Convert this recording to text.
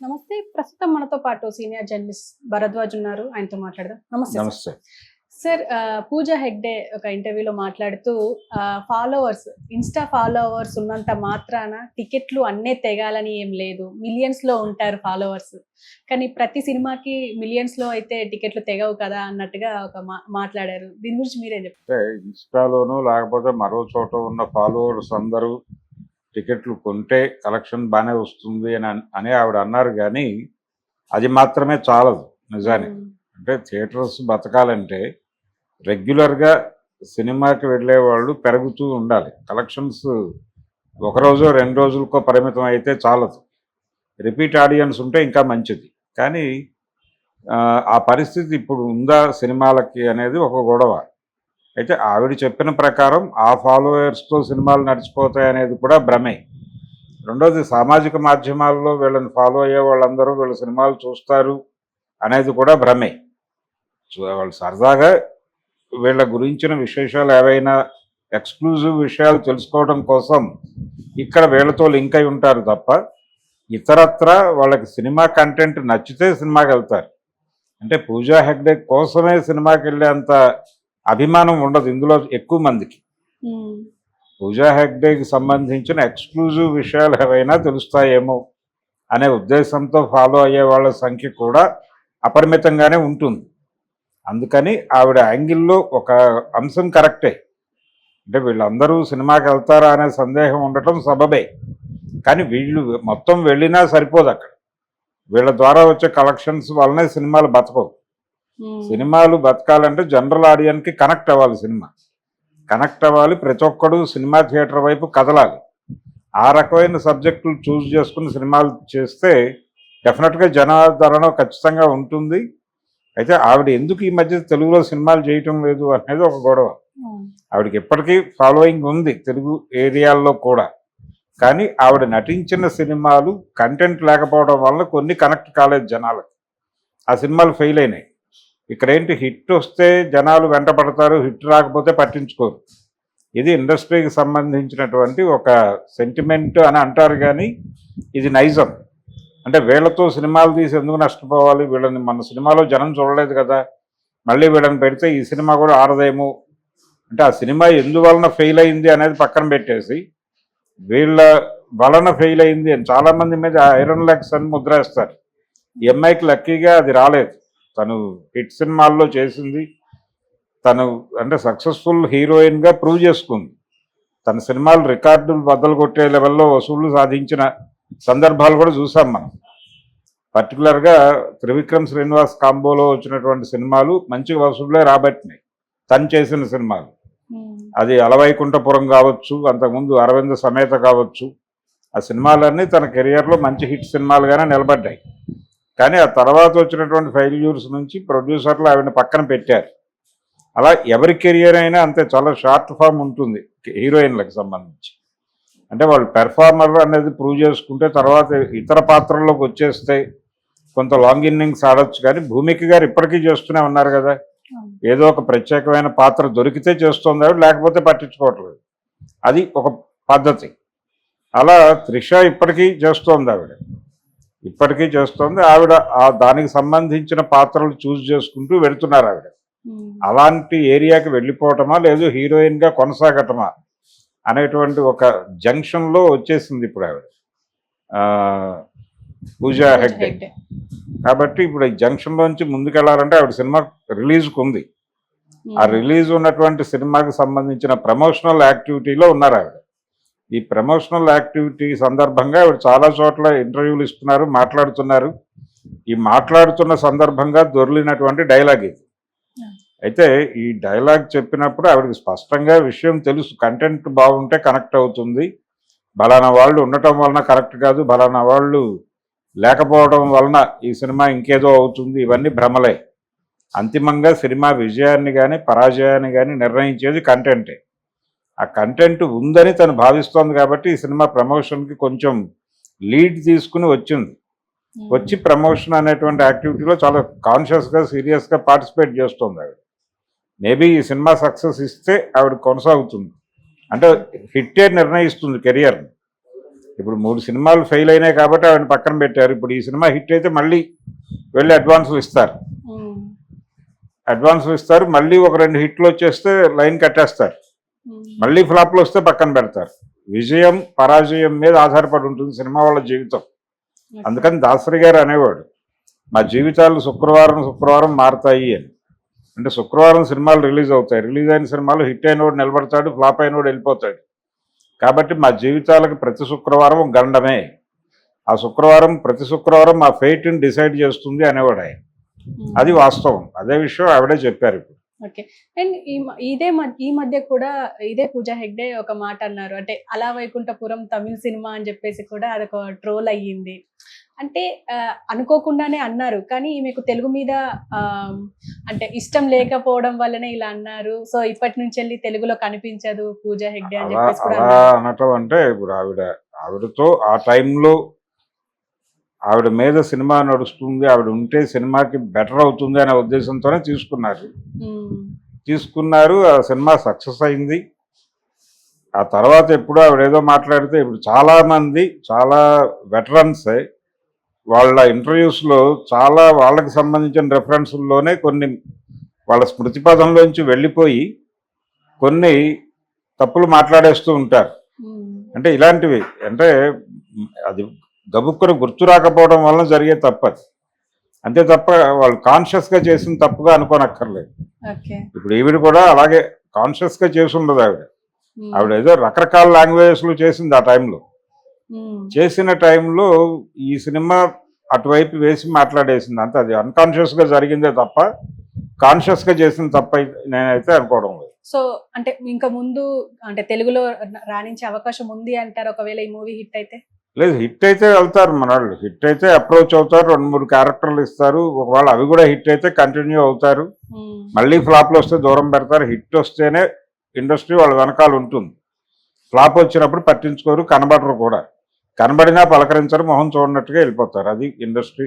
నమస్తే. ప్రస్తుతం మనతో పాటు సీనియర్ జర్నలిస్ట్ భరద్వాజ్ ఉన్నారు. ఆయనతో మాట్లాడదాం. నమస్తే సార్. నమస్తే. సార్ పూజా హెగ్డే ఒక ఇంటర్వ్యూలో మాట్లాడుతూ ఫాలోవర్స్ ఇన్స్టా ఫాలోవర్స్ ఉన్నంత మాత్రాన టికెట్లు అన్నే తెగాలని ఏం లేదు. మిలియన్స్లో ఉంటారు ఫాలోవర్స్ కానీ ప్రతి సినిమాకి మిలియన్స్లో అయితే టికెట్లు తెగవు కదా అన్నట్టుగా ఒక మాట్లాడారు. దీని గురించి మీరేం చెప్తారు ఇన్స్టాలోనూ లేకపోతే మరో చోట ఉన్న ఫాలోవర్స్ అందరూ టికెట్లు కొంటే కలెక్షన్ బాగానే వస్తుంది అని అన్- ఆవిడ అన్నారు కానీ అది మాత్రమే చాలదు నిజానికి అంటే థియేటర్స్ బతకాలంటే రెగ్యులర్గా సినిమాకి వెళ్ళే వాళ్ళు పెరుగుతూ ఉండాలి. కలెక్షన్స్ ఒక రోజు రెండు రోజులకో పరిమితం అయితే చాలదు. రిపీట్ ఆడియన్స్ ఉంటే ఇంకా మంచిది. కానీ ఆ పరిస్థితి ఇప్పుడు ఉందా సినిమాలకి అనేది ఒక గొడవ. అయితే ఆవిడ చెప్పిన ప్రకారం ఆ ఫాలోవర్స్తో సినిమాలు నడిచిపోతాయి అనేది కూడా భ్రమే. రెండోది సామాజిక మాధ్యమాల్లో వీళ్ళని ఫాలో అయ్యే వాళ్ళందరూ వీళ్ళ సినిమాలు చూస్తారు అనేది కూడా భ్రమే. వాళ్ళు సరదాగా వీళ్ళ గురించిన విశేషాలు ఏవైనా ఎక్స్క్లూజివ్ విషయాలు తెలుసుకోవడం కోసం ఇక్కడ వీళ్ళతో లింక్ అయి ఉంటారు తప్ప ఇతరత్ర వాళ్ళకి సినిమా కంటెంట్ నచ్చితే సినిమాకి వెళ్తారు. అంటే పూజా హెగ్డే కోసమే సినిమాకి వెళ్ళేంత అభిమానం ఉండదు ఇందులో ఎక్కువ మందికి. పూజా హెగ్డేకి సంబంధించిన ఎక్స్క్లూజివ్ విషయాలు ఏవైనా తెలుస్తాయేమో అనే ఉద్దేశంతో ఫాలో అయ్యే వాళ్ళ సంఖ్య కూడా అపరిమితంగానే ఉంటుంది. అందుకని ఆవిడ యాంగిల్లో ఒక అంశం కరెక్టే. అంటే వీళ్ళందరూ సినిమాకి వెళ్తారా అనే సందేహం ఉండటం సబబే. కానీ వీళ్ళు మొత్తం వెళ్ళినా సరిపోదు అక్కడ. వీళ్ళ ద్వారా వచ్చే కలెక్షన్స్ వల్లనే సినిమాలు బతకవు. సినిమాలు బతకాలంటే జనరల్ ఆడియన్కి కనెక్ట్ అవ్వాలి సినిమా. కనెక్ట్ అవ్వాలి ప్రతి ఒక్కడు సినిమా థియేటర్ వైపు కదలాలి. ఆ రకమైన సబ్జెక్టులు చూస్ చేసుకుని సినిమాలు చేస్తే డెఫినెట్గా జనాదరణ ఖచ్చితంగా ఉంటుంది. అయితే ఆవిడ ఎందుకు ఈ మధ్య తెలుగులో సినిమాలు చేయటం లేదు అనేది ఒక గొడవ. ఆవిడకి ఇప్పటికీ ఫాలోయింగ్ ఉంది తెలుగు ఏరియాల్లో కూడా. కానీ ఆవిడ నటించిన సినిమాలు కంటెంట్ లేకపోవడం వల్ల కొన్ని కనెక్ట్ కాలేదు జనాలకు. ఆ సినిమాలు ఫెయిల్ అయినాయి. ఇక్కడ ఏంటి హిట్ వస్తే జనాలు వెంటపడతారు హిట్ రాకపోతే పట్టించుకోరు. ఇది ఇండస్ట్రీకి సంబంధించినటువంటి ఒక సెంటిమెంట్ అని అంటారు కానీ ఇది నైజం. అంటే వీళ్ళతో సినిమాలు తీసి ఎందుకు నష్టపోవాలి? వీళ్ళని మన సినిమాలో జనం చూడలేదు కదా. మళ్ళీ వీళ్ళని పెడితే ఈ సినిమా కూడా ఆడదేమో అంటే ఆ సినిమా ఎందువలన ఫెయిల్ అయింది అనేది పక్కన పెట్టేసి వీళ్ళ వలన ఫెయిల్ అయింది అని చాలామంది మీద ఐరన్ లెగ్స్ అని ముద్ర వేస్తారు. ఈ అమ్మాయికి లక్కీగా అది రాలేదు. తను హిట్ సినిమాల్లో చేసింది. తను అంటే సక్సెస్ఫుల్ హీరోయిన్గా ప్రూవ్ చేసుకుంది. తన సినిమాలు రికార్డులు బద్దలు కొట్టే లెవెల్లో వసూళ్ళు సాధించిన సందర్భాలు కూడా చూసాం మనం. పర్టికులర్గా త్రివిక్రమ్ శ్రీనివాస్ కాంబోలో వచ్చినటువంటి సినిమాలు మంచి వసూళ్ళే రాబట్టినాయి. తను చేసిన సినిమాలు. అది అలవైకుంఠపురం కావచ్చు అంతకుముందు అరవింద సమేత కావచ్చు. ఆ సినిమాలన్నీ తన కెరియర్లో మంచి హిట్ సినిమాలుగానే నిలబడ్డాయి. కానీ ఆ తర్వాత వచ్చినటువంటి ఫెయిల్యూర్స్ నుంచి ప్రొడ్యూసర్లు ఆవిడని పక్కన పెట్టారు. అలా ఎవరి కెరియర్ అయినా అంతే చాలా షార్ట్ ఫామ్ ఉంటుంది హీరోయిన్లకు సంబంధించి. అంటే వాళ్ళు పెర్ఫార్మర్ అనేది ప్రూవ్ చేసుకుంటే తర్వాత ఇతర పాత్రల్లోకి వచ్చేస్తే కొంత లాంగ్ ఇన్నింగ్స్ ఆడొచ్చు కానీ భూమిక గారు ఇప్పటికీ చేస్తూనే ఉన్నారు కదా. ఏదో ఒక ప్రత్యేకమైన పాత్ర దొరికితే చేస్తుంది ఆవిడ లేకపోతే పట్టించుకోవట్లేదు. అది ఒక పద్ధతి. అలా త్రిష ఇప్పటికీ చేస్తోంది ఆవిడ. ఇప్పటికీ చేస్తోంది. ఆవిడ ఆ దానికి సంబంధించిన పాత్రలు చూస్ చేసుకుంటూ వెళుతున్నారు ఆవిడ. అలాంటి ఏరియాకి వెళ్ళిపోవటమా లేదు హీరోయిన్గా కొనసాగటమా అనేటువంటి ఒక జంక్షన్లో వచ్చేసింది ఇప్పుడు ఆవిడ. పూజా హెగ్డే. కాబట్టి ఇప్పుడు ఈ జంక్షన్లోంచి ముందుకెళ్ళాలంటే ఆవిడ సినిమా రిలీజ్కి ఉంది ఆ రిలీజ్ ఉన్నటువంటి సినిమాకి సంబంధించిన ప్రమోషనల్ యాక్టివిటీలో ఉన్నారు ఆవిడ. ఈ ప్రమోషనల్ యాక్టివిటీ సందర్భంగా ఆవిడ చాలా చోట్ల ఇంటర్వ్యూలు ఇస్తున్నారు మాట్లాడుతున్నారు. ఈ మాట్లాడుతున్న సందర్భంగా దొరికినటువంటి డైలాగ్ ఇది. అయితే ఈ డైలాగ్ చెప్పినప్పుడు ఆవిడకి స్పష్టంగా విషయం తెలుసు కంటెంట్ బాగుంటే కనెక్ట్ అవుతుంది. బలానా వాళ్ళు ఉండటం వలన కరెక్ట్ కాదు బలానా వాళ్ళు లేకపోవడం వలన ఈ సినిమా ఇంకేదో అవుతుంది ఇవన్నీ భ్రమలే. అంతిమంగా సినిమా విజయాన్ని కానీ పరాజయాన్ని కానీ నిర్ణయించేది కంటెంటే. ఆ కంటెంట్ ఉందని తను భావిస్తోంది కాబట్టి ఈ సినిమా ప్రమోషన్కి కొంచెం లీడ్ తీసుకుని వచ్చింది. వచ్చి ప్రమోషన్ అనేటువంటి యాక్టివిటీలో చాలా కాన్షియస్గా సీరియస్గా పార్టిసిపేట్ చేస్తుంది ఆవిడ. మేబీ ఈ సినిమా సక్సెస్ ఇస్తే ఆవిడ కొనసాగుతుంది. అంటే హిట్టే నిర్ణయిస్తుంది కెరియర్ని ఇప్పుడు మూడు సినిమాలు ఫెయిల్ అయినాయి కాబట్టి ఆవిడ పక్కన పెట్టారు. ఇప్పుడు ఈ సినిమా హిట్ అయితే మళ్ళీ వెళ్ళి అడ్వాన్సులు ఇస్తారు. అడ్వాన్సులు ఇస్తారు. మళ్ళీ ఒక రెండు హిట్లు వచ్చేస్తే లైన్ కట్టేస్తారు. మళ్ళీ ఫ్లాప్లు వస్తే పక్కన పెడతారు. విజయం పరాజయం మీద ఆధారపడి ఉంటుంది సినిమా వాళ్ళ జీవితం. అందుకని దాసరి గారు అనేవాడు మా జీవితాలు శుక్రవారం శుక్రవారం మారుతాయి అని. అంటే శుక్రవారం సినిమాలు రిలీజ్ అవుతాయి. రిలీజ్ అయిన సినిమాలు హిట్ అయినోడు నిలబడతాడు ఫ్లాప్ అయినోడు వెళ్ళిపోతాడు. కాబట్టి మా జీవితాలకు ప్రతి శుక్రవారం గండమే. ఆ శుక్రవారం ప్రతి శుక్రవారం మా ఫెయిట్ని డిసైడ్ చేస్తుంది అనేవాడు ఆయన. అది వాస్తవం. అదే విషయం ఆవిడే చెప్పారు ఇప్పుడు. ఓకే. అండ్ ఈ ఇదే ఈ మధ్య కూడా ఇదే పూజా హెగ్డే ఒక మాట అన్నారు. అంటే అలా వైకుంఠపురం తమిళ సినిమా అని చెప్పేసి కూడా అదొక ట్రోల్ అయ్యింది. అంటే అనుకోకుండానే అన్నారు. కానీ ఈమెకు తెలుగు మీద అంటే ఇష్టం లేకపోవడం వల్లనే ఇలా అన్నారు. సో ఇప్పటి నుంచి వెళ్ళి తెలుగులో కనిపించదు పూజా హెగ్డే అని చెప్పేసి అనటం అంటే ఇప్పుడు ఆవిడ ఆవిడతో ఆ టైంలో ఆవిడ మీద సినిమా నడుస్తుంది ఆవిడ ఉంటే సినిమాకి బెటర్ అవుతుంది అనే ఉద్దేశంతోనే తీసుకున్నారు. తీసుకున్నారు ఆ సినిమా సక్సెస్ అయింది. ఆ తర్వాత ఎప్పుడు ఆవిడ ఏదో మాట్లాడితే ఇప్పుడు చాలా మంది చాలా వెటరన్స్ వాళ్ళ ఇంటర్వ్యూస్లో చాలా వాళ్ళకి సంబంధించిన రెఫరెన్స్ల్లోనే కొన్ని వాళ్ళ స్మృతి పదంలోంచి వెళ్ళిపోయి కొన్ని తప్పులు మాట్లాడేస్తూ ఉంటారు. అంటే ఇలాంటివి అంటే అది గబుక్కుని గుర్తు రాకపోవడం వలన జరిగే తప్పది అంతే తప్ప వాళ్ళు కాన్షియస్గా చేసిన తప్పుగా అనుకోనక్కర్లేదు. ఇప్పుడు ఈవిడ కూడా అలాగే కాన్షియస్గా చేసి ఉండదు ఆవిడ. ఆవిడ ఏదో రకరకాల లాంగ్వేజెస్లో చేసింది ఆ టైంలో. చేసిన టైంలో ఈ సినిమా అటువైపు వేసి మాట్లాడేసింది. అంతే అది అన్కాన్షియస్గా జరిగిందే తప్ప కాన్షియస్గా చేసిన తప్ప నేనైతే అనుకోవడం లేదు. సో అంటే ఇంకా ముందు అంటే తెలుగులో రాణించే అవకాశం ఉంది అంటారు ఒకవేళ ఈ మూవీ హిట్ అయితే? లేదు హిట్ అయితే వెళ్తారు మన వాళ్ళు హిట్ అయితే అప్రోచ్ అవుతారు. రెండు మూడు క్యారెక్టర్లు ఇస్తారు. ఒకవేళ అవి కూడా హిట్ అయితే కంటిన్యూ అవుతారు. ఉమ్, మళ్ళీ ఫ్లాప్లు వస్తే దూరం పెడతారు. హిట్ వస్తేనే ఇండస్ట్రీ వాళ్ళ వెనకాల ఉంటుంది. ఫ్లాప్ వచ్చినప్పుడు పట్టించుకోరు కనబడరు కూడా. కనబడినా పలకరించరు మొహం చూడనట్టుగా వెళ్ళిపోతారు. అది ఇండస్ట్రీ